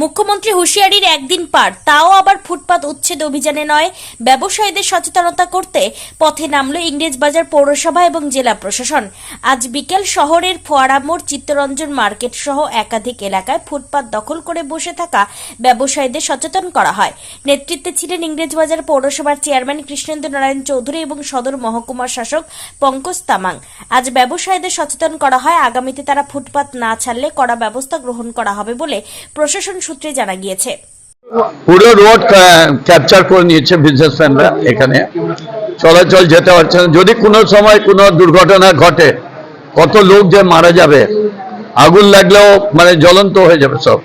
মুখ্যমন্ত্রী হুঁশিয়ারির একদিন পার, তাও আবার ফুটপাত উচ্ছেদ অভিযানে নয়। ব্যবসায়ীদের সচেতনতা করতে পথে নামল ইংরেজবাজার পৌরসভা এবং জেলা প্রশাসন। আজ বিকেল শহরের ফোয়ারা মোড় চিত্তরঞ্জন মার্কেট সহ একাধিক এলাকায় ফুটপাত দখল করে বসে থাকা ব্যবসায়ীদের সচেতন করা হয়। নেতৃত্বে ছিলেন ইংরেজবাজার পৌরসভার চেয়ারম্যান কৃষ্ণেন্দ্র নারায়ণ চৌধুরী এবং সদর মহকুমার শাসক পঙ্কজ তামাং। আজ ব্যবসায়ীদের সচেতন করা হয়, আগামীতে তারা ফুটপাত না ছাড়লে কড়া ব্যবস্থা গ্রহণ করা হবে বলে প্রশাসন সূত্রে জানা গিয়েছে। পুরো রোড ক্যাপচার করে নিয়েছে বিজনেসম্যানরা এখানে। চলাচল যেতে পারছে না। যদি কোনো সময় কোনো দুর্ঘটনা ঘটে, কত লোক যে মারা যাবে, আগুন লাগলেও মানে জ্বলন্ত হয়ে যাবে সব।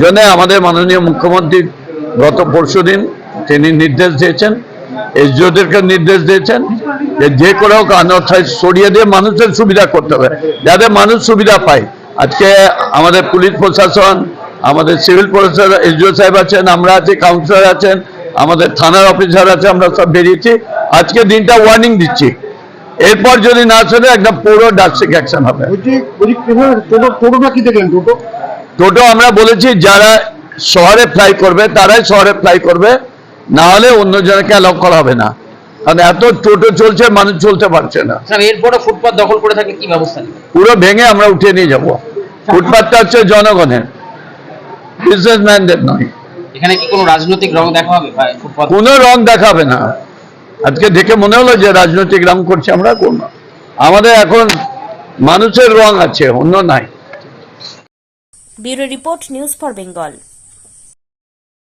জন্য আমাদের মাননীয় মুখ্যমন্ত্রী গত পরশু দিন তিনি নির্দেশ দিয়েছেন, এসডিওদেরকে নির্দেশ দিয়েছেন যে যে করে হোক সরিয়ে দিয়ে মানুষের সুবিধা করতে হবে। যাতে মানুষ সুবিধা পায়। আজকে আমাদের পুলিশ প্রশাসন আমাদের সিভিল প্রশাসন এসডিও সাহেব আছেন আমরা আছি কাউন্সিলর আছেন আমাদের থানার অফিসার আছে আমরা সব বেরিয়েছি। আজকে দিনটা ওয়ার্নিং দিচ্ছি। এরপর যদি না চলে একদম পুরো ডাস্টিক অ্যাকশন হবে। টোটো আমরা বলেছি যারা শহরে ফ্লাই করবে তারাই শহরে ফ্লাই করবে না হলে অন্য জনকে অ্যালাউ করা হবে না। কারণ এত টোটো চলছে মানুষ চলতে পারছে না। স্যার এরপরে ফুটপাত দখল করে থাকলে কি ব্যবস্থা পুরো ভেঙে আমরা উঠিয়ে নিয়ে যাব। ফুটপাথটা হচ্ছে জনগণের। বিজনেসম্যানদের নয়। এখানে কি কোনো রাজনৈতিক রং দেখা হবে কোনো রং দেখাবে না। আজকে দেখে মনে হলো যে রাজনৈতিক রং করছে আমরা কোন। আমাদের এখন মানুষের রং আছে অন্য নাই। Bureau report news for Bengal.